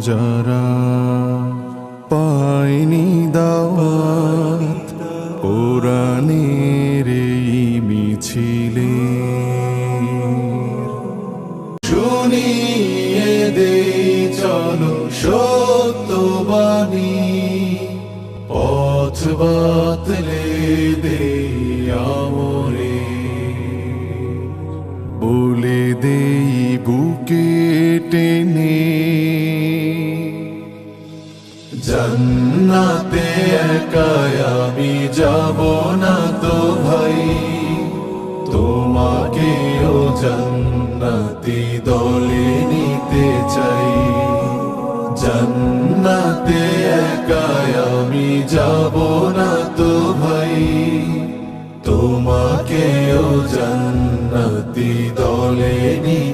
যারা পায়নি দাওয়াত, কোরআনের এই মিছিলে। শুনিয়ে দে চলো সত্যবাণী। পথ বাতলে দে আমরে। বলে দেই জন্নাতে একাই আমি যাব না তো ভাই তোমাকেও জন্নতি দলে নিতে চাই জন্নাতে একাই আমি যাব না তো ভাই তোমাকেও জন্নতি দলে নিতে